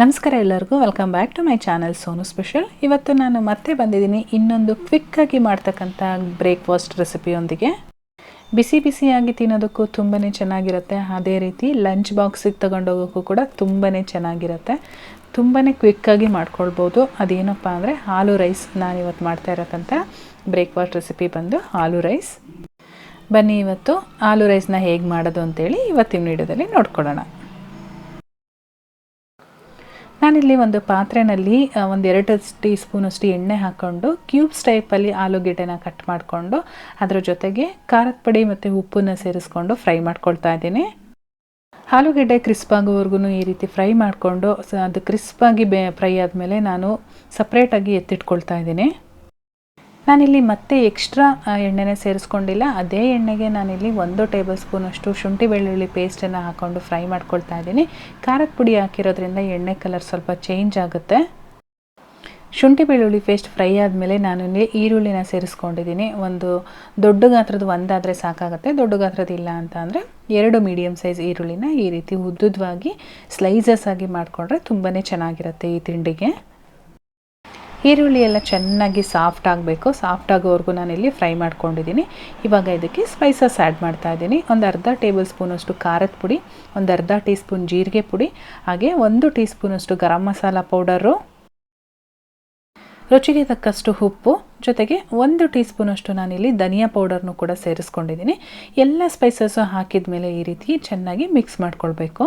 ನಮಸ್ಕಾರ ಎಲ್ಲರಿಗೂ welcome back to my channel Sonu special ಇವತ್ತು ನಾನು ಮತ್ತೆ ಬಂದಿದ್ದೀನಿ ಇನ್ನೊಂದು ಕ್ವಿಕ್ಕಾಗಿ ಮಾಡ್ತಕ್ಕಂಥ ಬ್ರೇಕ್ಫಾಸ್ಟ್ ರೆಸಿಪಿಯೊಂದಿಗೆ ಬಿಸಿ ಬಿಸಿಯಾಗಿ ತಿನ್ನೋದಕ್ಕೂ ತುಂಬಾ ಚೆನ್ನಾಗಿರುತ್ತೆ. ಅದೇ ರೀತಿ ಲಂಚ್ ಬಾಕ್ಸಿಗೆ ತಗೊಂಡೋಗೋಕ್ಕೂ ಕೂಡ ತುಂಬಾ ಚೆನ್ನಾಗಿರುತ್ತೆ. ತುಂಬಾ ಕ್ವಿಕ್ಕಾಗಿ ಮಾಡ್ಕೊಳ್ಬೋದು. ಅದೇನಪ್ಪ ಅಂದರೆ ಹಾಲು ರೈಸ್ ನಾನು ಇವತ್ತು ಮಾಡ್ತಾ ಇರೋಕ್ಕಂಥ ಬ್ರೇಕ್ಫಾಸ್ಟ್ ರೆಸಿಪಿ ಬಂದು ಆಲೂ ರೈಸ್ ಬನ್ನಿ ಇವತ್ತು ಆಲೂ ರೈಸ್ನ ಹೇಗೆ ಮಾಡೋದು ಅಂತೇಳಿ ಇವತ್ತಿನ ವಿಡಿಯೋದಲ್ಲಿ ನೋಡ್ಕೊಳ್ಳೋಣ. ನಾನಿಲ್ಲಿ ಒಂದು ಪಾತ್ರೆಯಲ್ಲಿ ಒಂದು ಎರಡು ಟೀ ಸ್ಪೂನಷ್ಟು ಎಣ್ಣೆ ಹಾಕ್ಕೊಂಡು, ಕ್ಯೂಬ್ಸ್ ಟೈಪಲ್ಲಿ ಆಲೂಗೆಡ್ಡೆನ ಕಟ್ ಮಾಡಿಕೊಂಡು, ಅದರ ಜೊತೆಗೆ ಖಾರದ ಪುಡಿ ಮತ್ತು ಉಪ್ಪನ್ನ ಸೇರಿಸ್ಕೊಂಡು ಫ್ರೈ ಮಾಡ್ಕೊಳ್ತಾ ಇದ್ದೀನಿ. ಆಲೂಗೆಡ್ಡೆ ಕ್ರಿಸ್ಪ್ ಆಗೋವರೆಗೂ ಈ ರೀತಿ ಫ್ರೈ ಮಾಡಿಕೊಂಡು ಅದು ಕ್ರಿಸ್ಪಾಗಿ ಬೆ, ಫ್ರೈ ಆದಮೇಲೆ ನಾನು ಸಪ್ರೇಟಾಗಿ ಎತ್ತಿಟ್ಕೊಳ್ತಾ ಇದ್ದೀನಿ. ನಾನಿಲ್ಲಿ ಮತ್ತೆ ಎಕ್ಸ್ಟ್ರಾ ಎಣ್ಣೆನೇ ಸೇರಿಸ್ಕೊಂಡಿಲ್ಲ. ಅದೇ ಎಣ್ಣೆಗೆ ನಾನಿಲ್ಲಿ ಒಂದು ಟೇಬಲ್ ಸ್ಪೂನಷ್ಟು ಶುಂಠಿ ಬೆಳ್ಳುಳ್ಳಿ ಪೇಸ್ಟನ್ನು ಹಾಕ್ಕೊಂಡು ಫ್ರೈ ಮಾಡ್ಕೊಳ್ತಾ ಇದ್ದೀನಿ. ಖಾರದ ಪುಡಿ ಹಾಕಿರೋದ್ರಿಂದ ಎಣ್ಣೆ ಕಲರ್ ಸ್ವಲ್ಪ ಚೇಂಜ್ ಆಗುತ್ತೆ. ಶುಂಠಿ ಬೆಳ್ಳುಳ್ಳಿ ಪೇಸ್ಟ್ ಫ್ರೈ ಆದಮೇಲೆ ನಾನು ಈರುಳ್ಳಿನ ಸೇರಿಸ್ಕೊಂಡಿದ್ದೀನಿ. ಒಂದು ದೊಡ್ಡ ಗಾತ್ರದ ಒಂದಾದರೆ ಸಾಕಾಗುತ್ತೆ. ದೊಡ್ಡ ಗಾತ್ರದ ಇಲ್ಲ ಅಂತ ಅಂದರೆ ಎರಡು ಮೀಡಿಯಮ್ ಸೈಜ್ ಈರುಳ್ಳಿನ ಈ ರೀತಿ ಉದ್ದುದ್ವಾಗಿ ಸ್ಲೈಸಸ್ ಆಗಿ ಮಾಡಿಕೊಂಡ್ರೆ ತುಂಬಾ ಚೆನ್ನಾಗಿರುತ್ತೆ ಈ ತಿಂಡಿಗೆ. ಈರುಳ್ಳಿ ಎಲ್ಲ ಚೆನ್ನಾಗಿ ಸಾಫ್ಟ್ ಆಗಬೇಕು. ಸಾಫ್ಟ್ ಆಗೋವರೆಗೂ ನಾನಿಲ್ಲಿ ಫ್ರೈ ಮಾಡ್ಕೊಂಡಿದ್ದೀನಿ. ಇವಾಗ ಇದಕ್ಕೆ ಸ್ಪೈಸಸ್ ಆ್ಯಡ್ ಮಾಡ್ತಾ ಇದ್ದೀನಿ. ಒಂದು ಅರ್ಧ ಟೇಬಲ್ ಸ್ಪೂನಷ್ಟು ಖಾರದ ಪುಡಿ, ಒಂದು ಅರ್ಧ ಟೀ ಸ್ಪೂನ್ ಜೀರಿಗೆ ಪುಡಿ, ಹಾಗೆ ಒಂದು ಟೀ ಸ್ಪೂನಷ್ಟು ಗರಂ ಮಸಾಲ ಪೌಡರು ರುಚಿಗೆ ತಕ್ಕಷ್ಟು ಉಪ್ಪು, ಜೊತೆಗೆ ಒಂದು ಟೀ ಸ್ಪೂನಷ್ಟು ನಾನಿಲ್ಲಿ ಧನಿಯಾ ಪೌಡರ್ನು ಕೂಡ ಸೇರಿಸ್ಕೊಂಡಿದ್ದೀನಿ. ಎಲ್ಲ ಸ್ಪೈಸಸ್ಸು ಹಾಕಿದ ಮೇಲೆ ಈ ರೀತಿ ಚೆನ್ನಾಗಿ ಮಿಕ್ಸ್ ಮಾಡ್ಕೊಳ್ಬೇಕು.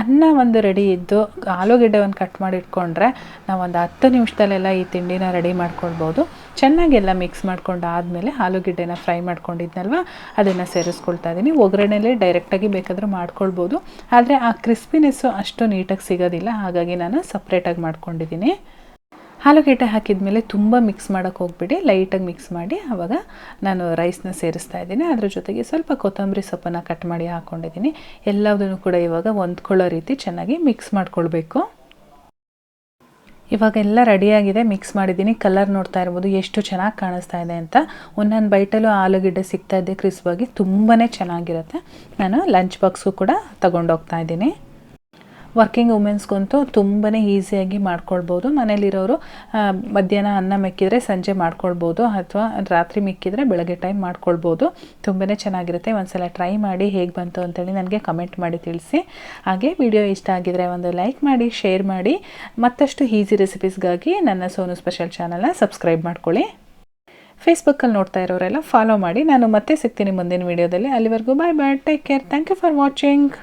ಅನ್ನ ಒಂದು ರೆಡಿ ಇದ್ದು ಆಲೂಗಡ್ಡೆ ಒಂದು ಕಟ್ ಮಾಡಿ ಇಟ್ಕೊಂಡ್ರೆ ನಾವು ಒಂದು ಹತ್ತು ನಿಮಿಷದಲ್ಲೆಲ್ಲ ಈ ತಿಂಡಿನ ರೆಡಿ ಮಾಡ್ಕೊಳ್ಬೋದು. ಚೆನ್ನಾಗೆಲ್ಲ ಮಿಕ್ಸ್ ಮಾಡ್ಕೊಂಡು ಆದಮೇಲೆ ಆಲೂಗೆಡ್ಡೆನ ಫ್ರೈ ಮಾಡ್ಕೊಂಡಿದ್ನಲ್ವ? ಅದನ್ನು ಸೇರಿಸ್ಕೊಳ್ತಾ ಇದ್ದೀನಿ ಒಗ್ಗರಣೆಯಲ್ಲಿ ಡೈರೆಕ್ಟಾಗಿ ಬೇಕಾದರೂ ಮಾಡ್ಕೊಳ್ಬೋದು. ಆದರೆ ಆ ಕ್ರಿಸ್ಪಿನೆಸ್ಸು ಅಷ್ಟು ನೀಟಾಗಿ ಸಿಗೋದಿಲ್ಲ. ಹಾಗಾಗಿ ನಾನು ಸಪ್ರೇಟಾಗಿ ಮಾಡ್ಕೊಂಡಿದ್ದೀನಿ ಆಲೂಗೆಡ್ಡೆ ಹಾಕಿದ ಮೇಲೆ ತುಂಬ ಮಿಕ್ಸ್ ಮಾಡೋಕ್ಕೆ ಹೋಗ್ಬಿಡಿ ಲೈಟಾಗಿ ಮಿಕ್ಸ್ ಮಾಡಿ. ಆವಾಗ ನಾನು ರೈಸ್ನ ಸೇರಿಸ್ತಾ ಇದ್ದೀನಿ. ಅದ್ರ ಜೊತೆಗೆ ಸ್ವಲ್ಪ ಕೊತ್ತಂಬರಿ ಸೊಪ್ಪನ್ನು ಕಟ್ ಮಾಡಿ ಹಾಕ್ಕೊಂಡಿದ್ದೀನಿ ಎಲ್ಲದನ್ನು ಕೂಡ ಇವಾಗ ಹೊಂದ್ಕೊಳ್ಳೋ ರೀತಿ ಚೆನ್ನಾಗಿ ಮಿಕ್ಸ್ ಮಾಡ್ಕೊಳ್ಬೇಕು. ಇವಾಗ ಎಲ್ಲ ರೆಡಿಯಾಗಿದೆ ಮಿಕ್ಸ್ ಮಾಡಿದ್ದೀನಿ. ಕಲರ್ ನೋಡ್ತಾ ಇರ್ಬೋದು, ಎಷ್ಟು ಚೆನ್ನಾಗಿ ಕಾಣಿಸ್ತಾ ಇದೆ ಅಂತ. ಒಂದೊಂದು ಬೈಟಲ್ಲೂ ಆಲೂಗೆಡ್ಡೆ ಸಿಗ್ತಾ ಇದೆ ಕ್ರಿಸ್ಪಾಗಿ ತುಂಬಾ ಚೆನ್ನಾಗಿರುತ್ತೆ. ನಾನು ಲಂಚ್ ಬಾಕ್ಸು ಕೂಡ ತೊಗೊಂಡೋಗ್ತಾ ಇದ್ದೀನಿ. ವರ್ಕಿಂಗ್ ವುಮೆನ್ಸ್ಗಂತೂ ತುಂಬಾ ಈಸಿಯಾಗಿ ಮಾಡ್ಕೊಳ್ಬೋದು. ಮನೇಲಿರೋರು ಮಧ್ಯಾಹ್ನ ಅನ್ನ ಮೆಕ್ಕಿದರೆ ಸಂಜೆ ಮಾಡ್ಕೊಳ್ಬೋದು ಅಥವಾ ರಾತ್ರಿ ಮಿಕ್ಕಿದರೆ ಬೆಳಗ್ಗೆ ಟೈಮ್ ಮಾಡ್ಕೊಳ್ಬೋದು. ತುಂಬಾ ಚೆನ್ನಾಗಿರುತ್ತೆ. ಒಂದ್ಸಲ ಟ್ರೈ ಮಾಡಿ ಹೇಗೆ ಬಂತು ಅಂತೇಳಿ ನನಗೆ ಕಮೆಂಟ್ ಮಾಡಿ ತಿಳಿಸಿ. ಹಾಗೆ ವಿಡಿಯೋ ಇಷ್ಟ ಆಗಿದರೆ ಒಂದು ಲೈಕ್ ಮಾಡಿ ಶೇರ್ ಮಾಡಿ. ಮತ್ತಷ್ಟು ಈಸಿ ರೆಸಿಪೀಸ್ಗಾಗಿ ನನ್ನ ಸೋನು ಸ್ಪೆಷಲ್ ಚಾನಲ್ನ ಸಬ್ಸ್ಕ್ರೈಬ್ ಮಾಡ್ಕೊಳ್ಳಿ. ಫೇಸ್ಬುಕ್ಕಲ್ಲಿ ನೋಡ್ತಾ ಇರೋರೆಲ್ಲ ಫಾಲೋ ಮಾಡಿ. ನಾನು ಮತ್ತೆ ಸಿಗ್ತೀನಿ ಮುಂದಿನ ವೀಡಿಯೋದಲ್ಲಿ ಅಲ್ಲಿವರೆಗೂ bye bye take care thank you for watching